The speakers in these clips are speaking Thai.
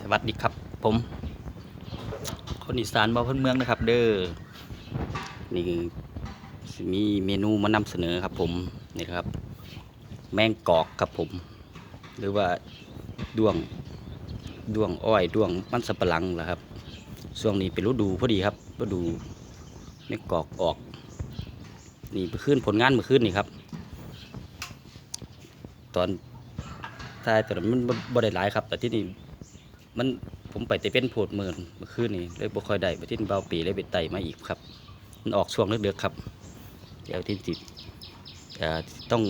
สวัสดีครับ ผม คนอีสานบ่าวพื้นเมืองนะครับ เด้อนี่มีเมนูมานำเสนอครับ ผมนี่ครับ แมงกอกครับผม หรือว่าด้วงด้วงอ้อยด้วงมันสับปะหลังเหรอครับช่วงนี้เป็นฤดูพอดีครับฤดูแมงกอกออก นี่เมื่อคืนผลงานเมื่อคืนนี่ครับ ตอนทายตอนมันบ่บ่ได้หลายครับ แต่ที่นี่ มันผมไปแต่เป็นโพดเมือนเมื่อคืนนี่เลยบ่ค่อยได้ไปที่นี่เบาปีเลยไปไต่มาอีกครับ มันออกช่วงเดือดๆครับ เดี๋ยวที่ติดต้อง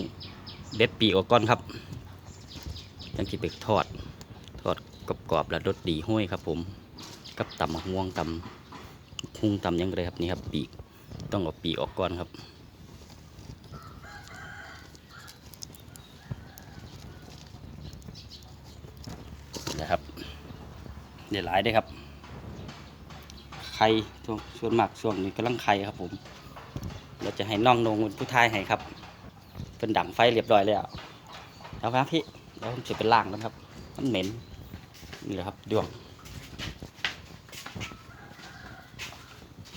เด็ดปีออกก่อนครับยังคิดไปทอด ทอดกรอบๆแล้วรสดีห้วยครับ ผมกับตำมะม่วงตำคุ้งตำยังไงครับนี่ครับปีกต้องเอาปีกออกก่อนครับ เดี๋ยวหลายได้ครับ ไข่ช่วงส่วนมากช่วงนี้กำลังไข่ครับ ผม เราจะให้น้องนงเป็นผู้ทายให้ครับเป็นดังไฟเรียบร้อยแล้วแล้วครับพี่แล้วผมจะเป็นล่างนะครับ มันเหม็นนี่แหละครับดวง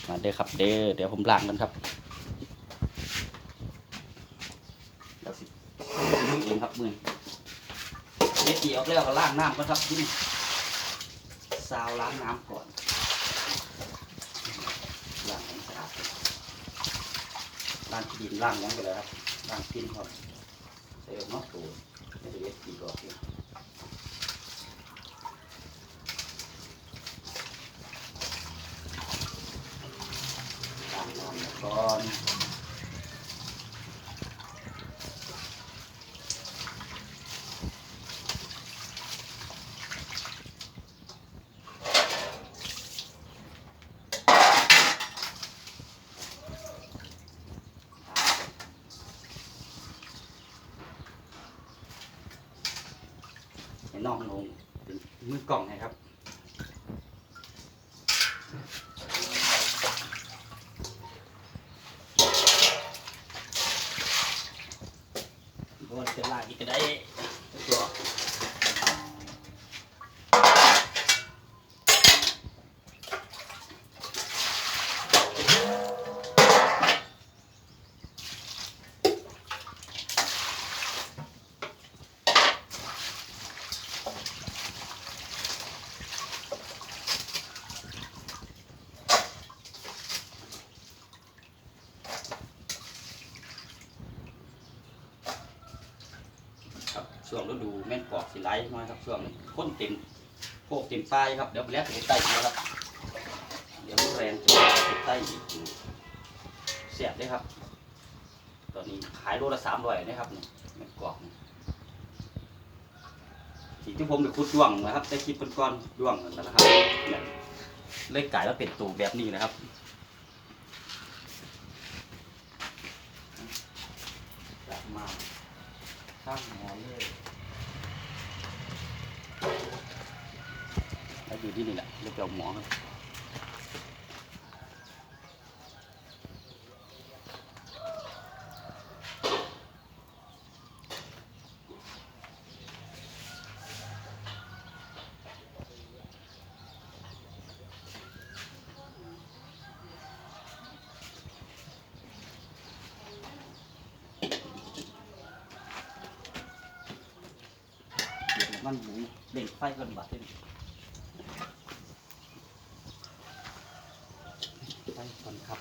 มาเด้อครับเด้อเดี๋ยวผมล้างกันครับเดี๋ยวสิมือเองครับมือเด็ดดีออกแล้วก็ล้างน้ำก่อนครับที่นี่ ซาวล้างน้ำก่อนล้างให้สะอาดล้างดินล้างหยังไปเลยครับล้างพินครับใส่ออกมาตูไม่ได้เด็ดดีกออกเลยล้างน้ำก่อน น้องลงเป็นมือกล่องไงครับนเป็นลายอีกก็ได้ตัวครับ ช่วงฤดูแม่นกอกสิไหลน้อยครับช่วงนี้ค้นเต็มโพกเต็มปลายครับเดี๋ยวไปแล้วไปใต้อีกครับเดี๋ยวมันแรงจะไปใต้อีกเสียบเลยครับ ตอนนี้ขายโลละสามร้อยนะครับนี่แม่นกอกนี่ที่ที่ผมไปขุดด้วงนะครับได้คลิปก้อนด้วงนั่นแหละครับเนี่ยเลยกลายมาเป็นตูแบบนี้นะครับ จับมาข้างหอเลยแล้วอยู่ที่นี่แหละเรียกเราหมอครับเดี๋ยว มันหมูเบ่งไฟก่อนบัดนี้ไฟก่อนครับ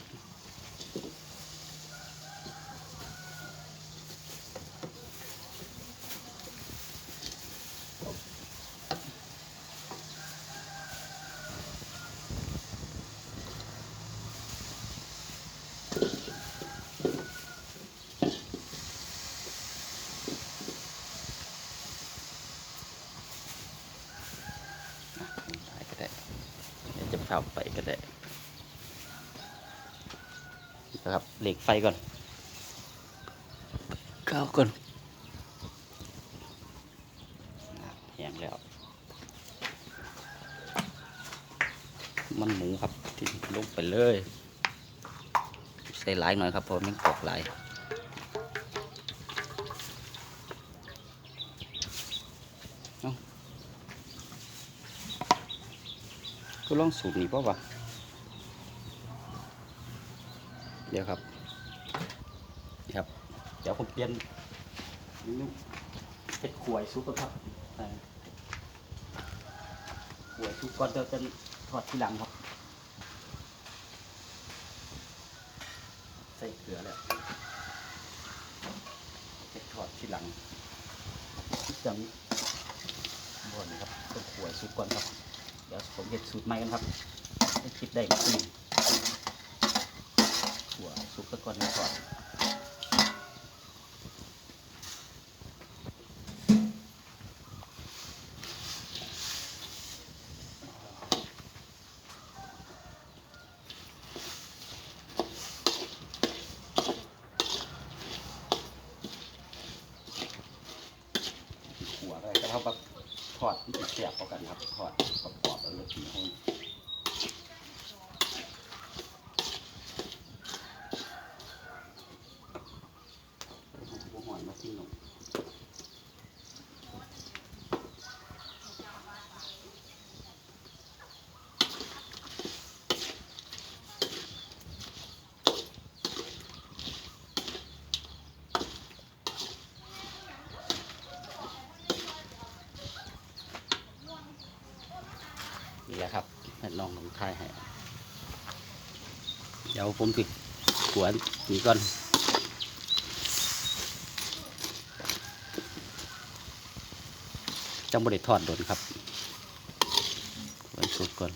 ถ่ายก็ได้ เดี๋ยวจะเผาไปก็ได้นะครับเหล็กไฟก่อนก้าวก่อนอะแห้งแล้ว มันหมูครับที่ลงไปเลย ใส่หลายหน่อยครับเพราะมันกรอกหลาย คือลองสูตรนี้เพราะว่าเดี๋ยวครับนี่ครับ เดี๋ยวผมเปลี่ยนเมนูเห็ดขวยซุปก่อนครับอ่าขวยซุปก่อนจะเป็นทอดทีหลังครับ ใส่เกลือแล้วเห็ดทอดทีหลังจังบนนครับต้องขวยซุปก่อนครับ ดี๋ยวผมเห็ดสูตรใหม่กันครับคิดได้ไหมหัวสุกตะกอนก่อน หัวเลยก็เท่ากับทอดที่ติดเสียบเอากันครับทอดกรอบๆแล้วรสดีให้หัวหอยมาทิ้งลง นี่แหละครับให้ลองลงท้ายให้ เดี๋ยวผมติดขวนี้ก่อนจังบริทอดโดนครับวันสุกก่อน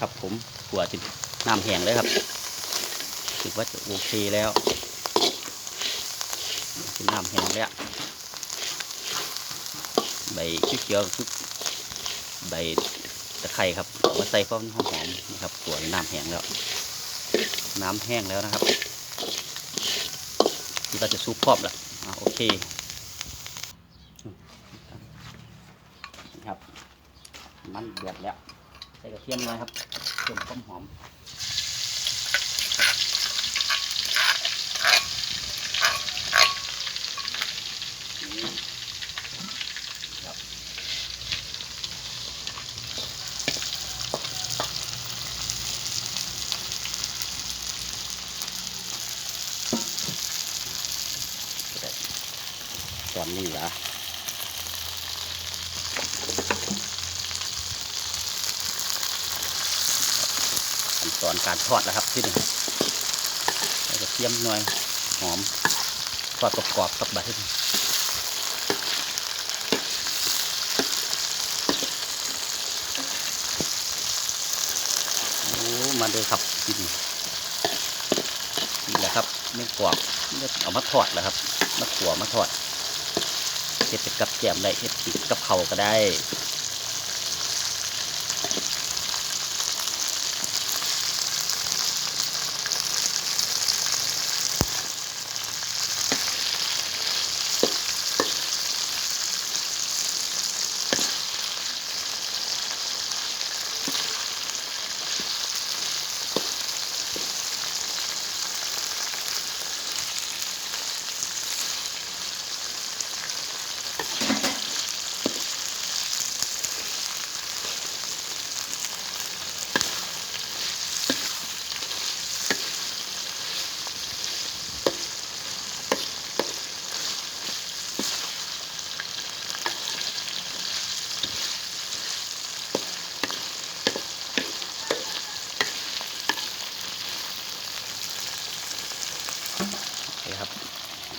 ครับผมขัวจิ น้ำแห้งเลยครับคิดว่าจะโอเคแล้วน้ำแห้งแล้วใบเขียวชุดใบตะไคร้ครับมาใส่พร้อมหอมนี่ครับขัวน้ำแห้งแล้ว น้ำแห้งแล้วนะครับ ที่เราจะซุปพร้อมแล้วอโอเคนะครับ มันเดือดแล้ว ใส่กระเทียมหน่อยครับเพิ่มความหอม ตอนนี้ละขั้นตอนการทอดแล้วครับที่นี่ใส่กระเทียมหน่อยหอมทอดกรอบๆกับบัตรโอ้มาเลยครับที่นี่นี่แหละครับไม่กรอบเอามาทอดแล้วครับ มาขัวมาทอด เห็ดเป็นกับแกมได้เห็ดติดกับเขาก็ได้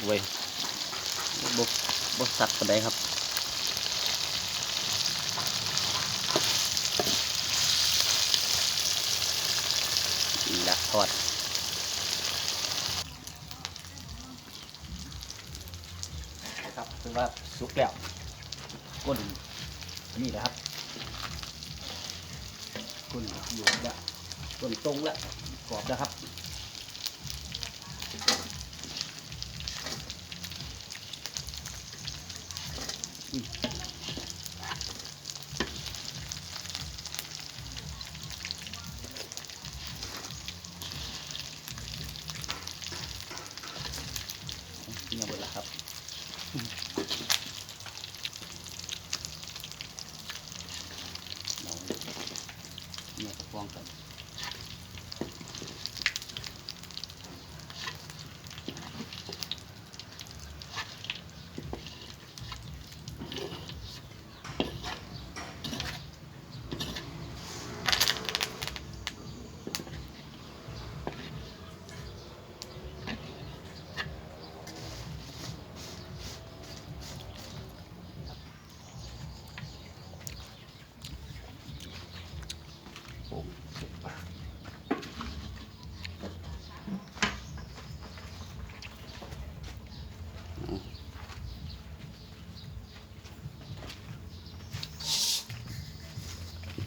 ว้ยบกบกสัตว์ปานใดครับ นี่ละทอดนะครับคือว่าสุกแล้วก้นนี่นะครับก้นอยู่แล้วก้นตรงแล้วกรอบแล้วครับ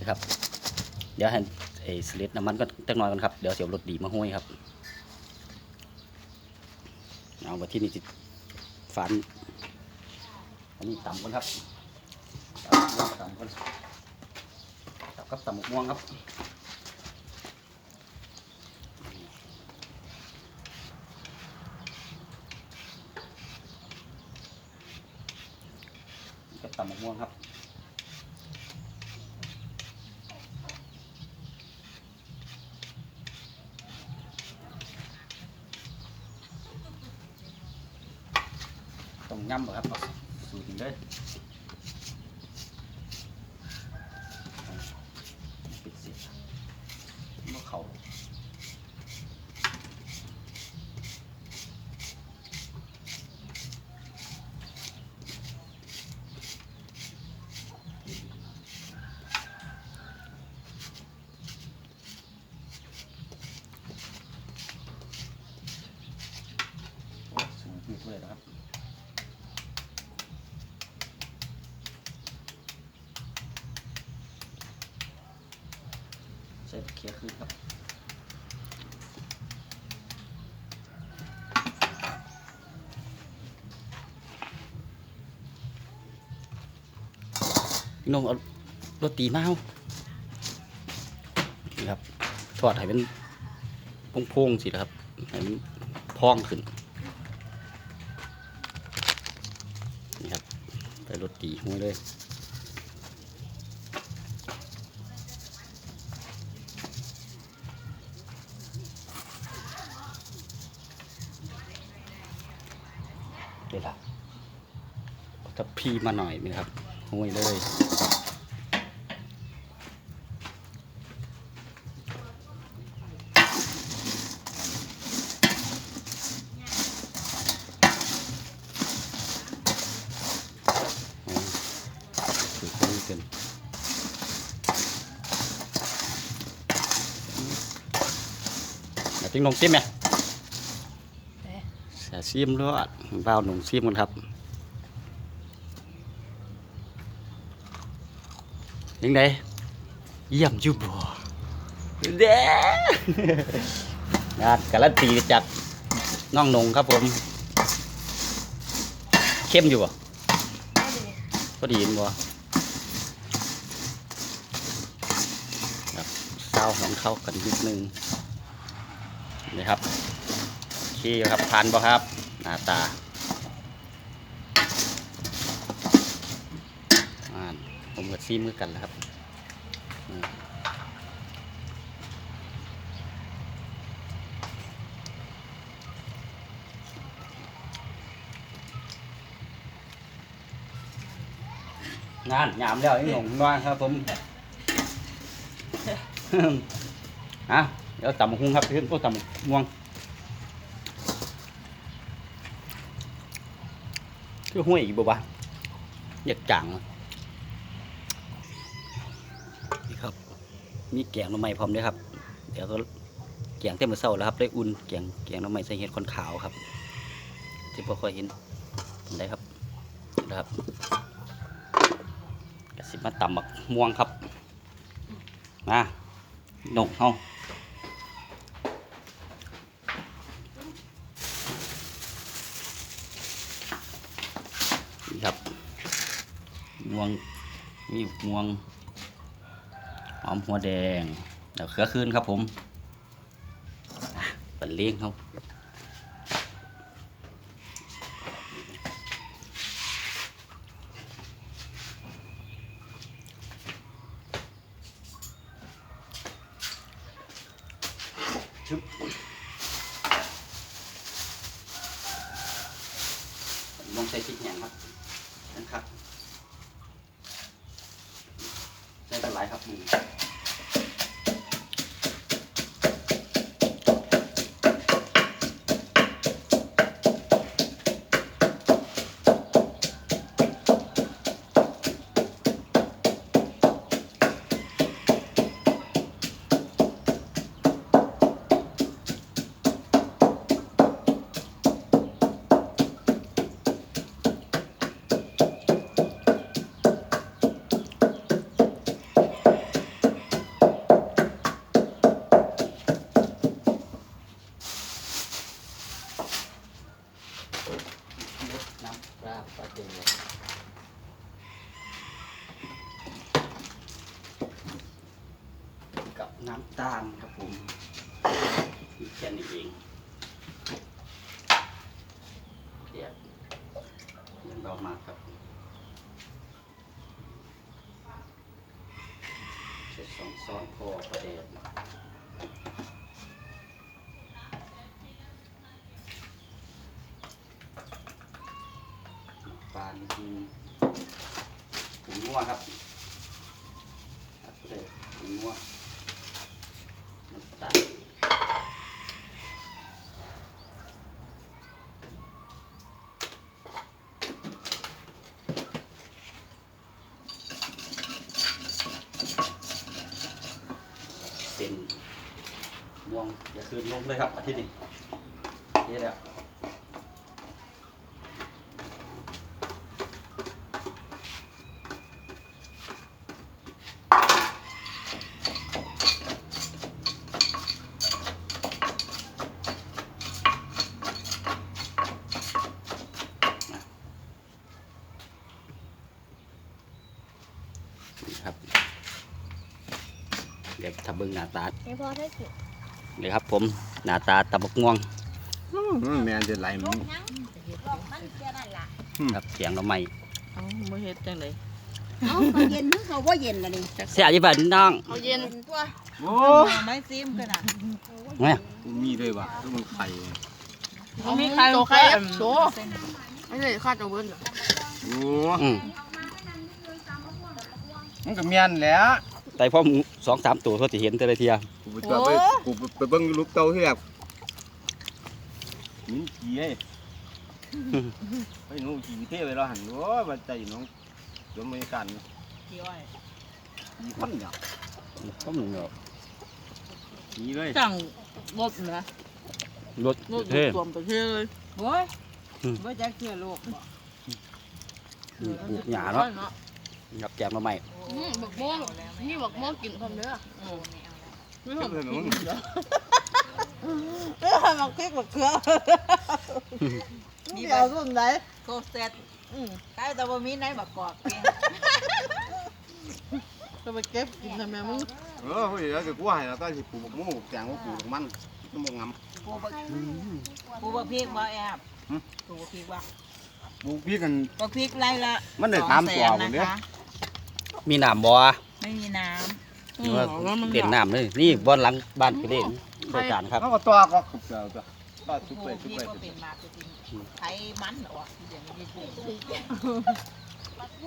นะครับ เดี๋ยวให้ไอ้สลิดน้ำมันก็จักหน่อยกันครับ เดี๋ยวเสียบรสดีมาห้อยครับ เอามาที่นี่จิฟัน อันนี้ต่ำก่อนครับต่ำก่อนต่ำกับต่ำหมกม่วงครับกับต่ำหมกม่วงครับ ย่ำบ่ครับเอาสูตรนี้เลยปิดสิเมื่อเขาโอ้สูงปิดเลยนะครับ ใส่เคลียร์ขึ้นครับพี่น้องเอาโรตีมาเอานี่ครับทอดให้เป็นพงๆสินะครับให้มันพองขึ้นนี่ครับไปโรตีห้วยเลย เดี๋ยวละถ้าพี่มาหน่อยนึงครับห้วยเลยอ๋อคือคนนี้เป็นอยากกินนมซิมไหมเสียซิมรวด บ้าวหนุ่มซิมกันครับยังไงเยี่ยมอยูบ่เด้งานการันตีจากน้องหนงครับผม เข้มอยู่บ่พอดีเห็นบ่ครับเศร้าของเข้ากันนิดนึงนี่ครับโอเคครับทานบ่ครับ หน้าตาอ่านผม กับซีมือกันแล้วครับงานยามแล้วไอ้หนุ่มน้อยครับผมอะเดี๋ยวตำหุงครับขึ้นโอ้ตำบักม่วงคือห้วยอีกบ่วะอยากจังวะนี่ครับ มีแกงหน่อไม้พร้อมด้วยครับ เดี๋ยวก็แกงเต็มมือเศร้าแล้วครับได้อุ่นแกงแกงหน่อไม้ใส่เห็ดคนขาวครับที่พอค่อยเห็นได้ครับนะครับกระสิมาตำบักม่วงครับมาหนกเฮาครับม่วงมีม่วง อมหัวแดงเดี๋ยวเครือคืนครับผมเป็นเลี้ยงครับ ซ้อนพอประเดี๋ยวปลานี่คือผงนัวครับครับเลยผงนัวน้ำตาลเป็นม่วงอย่า คืนลงเลยครับอาทิตย์นี้นี่แหละนี่ครับ เดี๋ยวทำเบิ้งหน้าตาไม่พอได้สิ เลยครับผมหน้าตาตะบกง่วงแม่นจะไหลมันยังหลอกมันแค่นั้นล่ะครับเสียงเราใหม่เอ้าบ่เฮ็ดจังได๋เอาเขาเย็นนึกเขาว่าเย็นละนี่เสียอยี่บ้านน้องเอาเย็นตัวโอ้ไม่ซิมกันน่ะเนี่ยมีด้วยวะทุกมันไข่เอามีใครโตใครโตไม่ใช่ข้าจะเบิ่นโอ้อืมมันก็เมียนแหล้ว แต่พ่อหมูสองสามตัวเขาจะเห็นแต่ละเทียกูไปจอดไปกูไปเบิ่งลูกเต้าที่แรกมีขี้ไอ้ไอ้หนูขี้เท่ไปแล้วหันโอ้ยมันใจน้องจนไม่กันกี่อ้อยขี้คนเนี่ยก็มึงเนาะขี้เลยจังรถนะรถรถเท่รวมประเทศเลยโอ้ยอืมบ่จักเชื่อโลกบ่ปลูกหญ้าเนาะ ครับแจกมาใหม่บักม่วงนี่บักม่วงกินพร้อมเด้อไม่เพิ่ทำนมึงเออบักพริกบักเขือมีเอารุ่นไหนโคเซ็ตอืมใครแต่บ่มีไหนบักกอกเองก็ไปเก็บกินทำไมมึงเออเฮ้ยแล้วก็กูให้แล้วก็สิปลูกบักม่วงบักแตงบักปลูกบักมันมันบ่งามปูบักปูบักพริกบ่แอบหึปูบักพริกบ่ปลูกพี่กันบักพริกไรละมันได้สองตามแสตัวนหมดนะเด้อคะ มีน้ำบ่ไม่มีน้หรือว่าเด่นน้ำเลยนี่บอนหลังบ้านไปเด่นบริการครับเขาก็ตัวก็ขุดเจอตัวก็ำทุบปูไปบักพทุบริกไปก็เป็นมากจริงไทยมันเหรอวะเดี๋ยวนี้ปู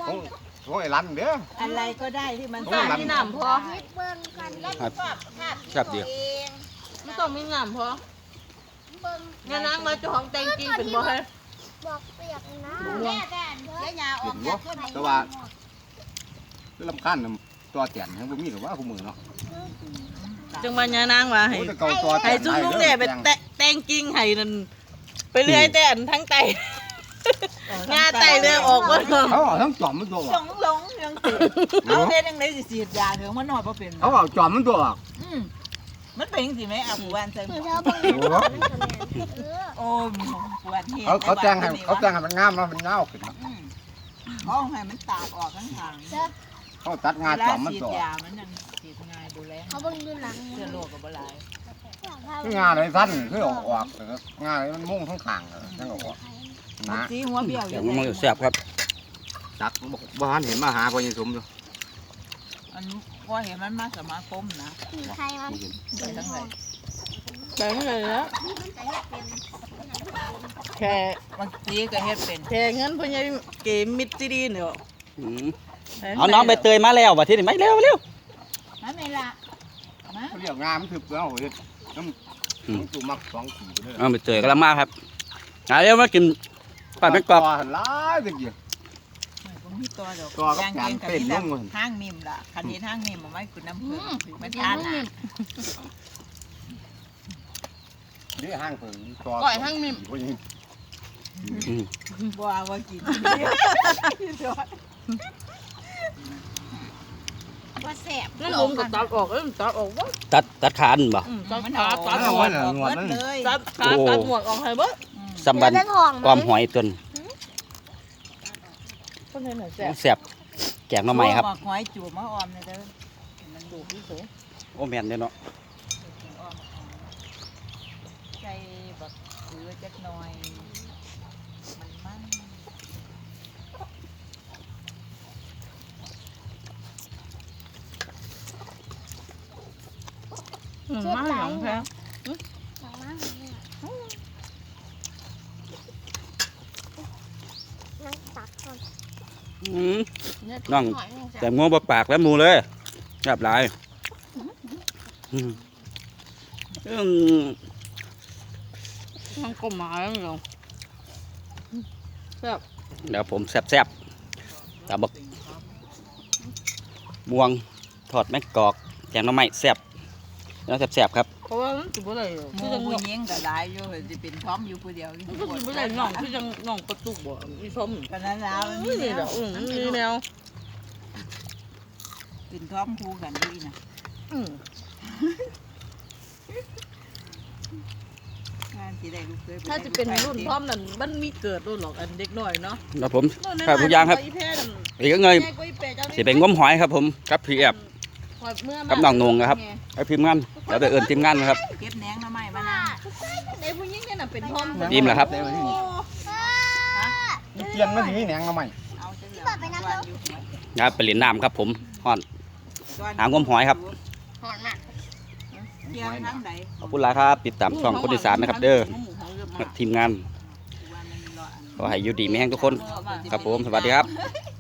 ของของไอ้รันเด้อ อะไรก็ได้ที่มันโอ้ย มีน้ำพอเบิ่งกันแล้วครับชอบภาพครับเดียวเองไม่ต้องมีน้ำพอเบิ่งงานนางมาเจ้าของแต่งจริงเป็นบ่ให้บอกเปียกนะแม่แดนเดี๋ยวยาอเห็อกนจากบ่คนไหนแต่ว่า คือลำคัญตัวเตียนยังบ่มีหรอกว่าคู่มือเนาะจังว่างานนางว่าให้โอ้แต่เก่าตัวเตีให้ยนซุ่มลุงเนี่ยไปแตะแต่งจริงให้นั่นไปเรื่อยแต่อันทั้งไตงาไตเรื่อยออกบ่เนาะเขาเอาทั้งจอมมันตัวอหลอกงหลงยังติดเอาเฮ็ดจังได๋สิฉีดยาถึงมันนอนบ่เป็นเขาเอาจอมมันตัวออกอืมมันเป็นจังซี่ไหมอะผู้วันใส่หมคือวกเธอเบิ่งโอ้โหเออโอ้ยผู้วันเฮ็ดเขาเขาแจ้งให้เขาแจ้งให้มันงามแล้วมันเงาขึ้นมาอืมเอาให้มันตากออกทั้งทาง เขาตัดงาเวจลาอมมันฉีดตัวออกยามันยังฉีดง่ายดูแลเขาเบิ่งดูหลังเชื้อโรคก็บ่หลายคืองาอะไรสั้นคือออกออกแต่ก็งาอะไรมันมุ่งทั้งข้างเลยนั่นก็ออกมันนะสีหัวเบี้ยวอเสียยู่งเลมันยแซ่บครับจักบอกบ้านเห็นมาหาพ่อยิสมอยู่มันว่าเห็นมันมาสมาคมนะมีใครมันไม่เห็นเป็นจังไดไปเท่าไหร่แล้วแค่บางทีก็เฮ็ดเป็นแค่เงินเพิ่นยังเกมมิดซีดีเนาะอืม เอาน้องใบเตยมาแล้วว่ะที่นี่ไม่เร็วเร็วมาไหมล่ะมาเขาเรียกงามันถึกแล้วเห็ดน้ำน้ำตัวมักสองขีดเลยเอาใบเตยกำลังมาครับเอาเร็วมากินปัดแมงกอกหลายตะเกียบผมมีตัวดอกตัวกับย่างเก่งกับงานเป็นที่นุ่มเลยห้างมิมล่ะคันนี้ห้างมิมมาไว้คุณน้ำผึ้งมันทานน่ะนี่ห้างเพิ่งตัวก่อยทั้งมิมพ่อยิงอืมบ่เอาว่ากิน ว่าแสบนั่นผมก็ตัดออกเอ้ยตัดออกบ่ตัดตัดขาอันบ่อืมตัดมันขาเอาตัดเอาหัวออกหมดเลยตัดขาตัดหมวกออกให้เบิดอืมสัมบันเดี๋ยวได้ทองไหความหอยตนคนนี้น่ะแซ่บแซ่บแกงหน่อไม้ครับหมกหอยจูบมาออมเลยเด้อมันดูที่สุดโอ้แม่นเด้อเนาะใจบักเอือจักหน่อย มันมัน อืมมาหลังแท้หลังมาเนี่ยนั่งตักก่อนอืมเนี่ยน้องหอยนี่แซ่บแต่งัวบ่ปากแล้วหมูเลยแซ่บหลายอืมอืมมันก็มาแล้วเหรอแซ่บเดี๋ยวผมแซ่บๆตาบักบวงทอดแมงกอกแกงหน่อไม้แซ่บ แล้วแซ่บๆครับเพราะว่ามันสิบ่ได้หรอกหคือมูจังผู้น้องหญิงก็หลายอยู่สิเป็นพร้อมอยู่ผู้เดียวมันก็สิบ่ได้น้องคือจังน้องประตูบ่มีชมก็นั้นแล้วมันมีนี่แนแหละวอืมนี่แนวเป็นพร้อมคู่กันด้วยนะอืมงานที่ได้ลูกเคยถ้าจะเป็นรุ่นพร้อมนั่นมันมีเกิดรุ่นหรอกอันเด็กน้อยเนาะแล้วผมรุ่นนั้นครับทุกอย่างครับอีแพ้นั่นอีกก็เงยแม่ก็อีแปะเจ้าสิเป็นงมหอยครับผมกับพี่แอบหอยเมื่อกับน้องนงนะครับ ไอ้ทีมงาน เดี๋ยวไปเอินทีมงานนะครับเก็บแหนงหน้ำไม้มานะไอ้ผู้หญิงเนี่ยน่ะเป็นพร้อมอิ่มแล้วครับเดี๋ยวนี่โอ้นี่เกียนมันสิมีแหนงมาใหม่เอาจังเลยอยู่ครับไปเล่นน้ำครับผมฮ้อนหางมหอยครับหอนมากเที่ยงทั้งใดขอบคุณหลายครับ ติดตามช่องคนที่สามนะครับ เด้อทีมงานขอให้อยู่ดีไม่แห้งทุกคน ครับผม สวัสดีครับเ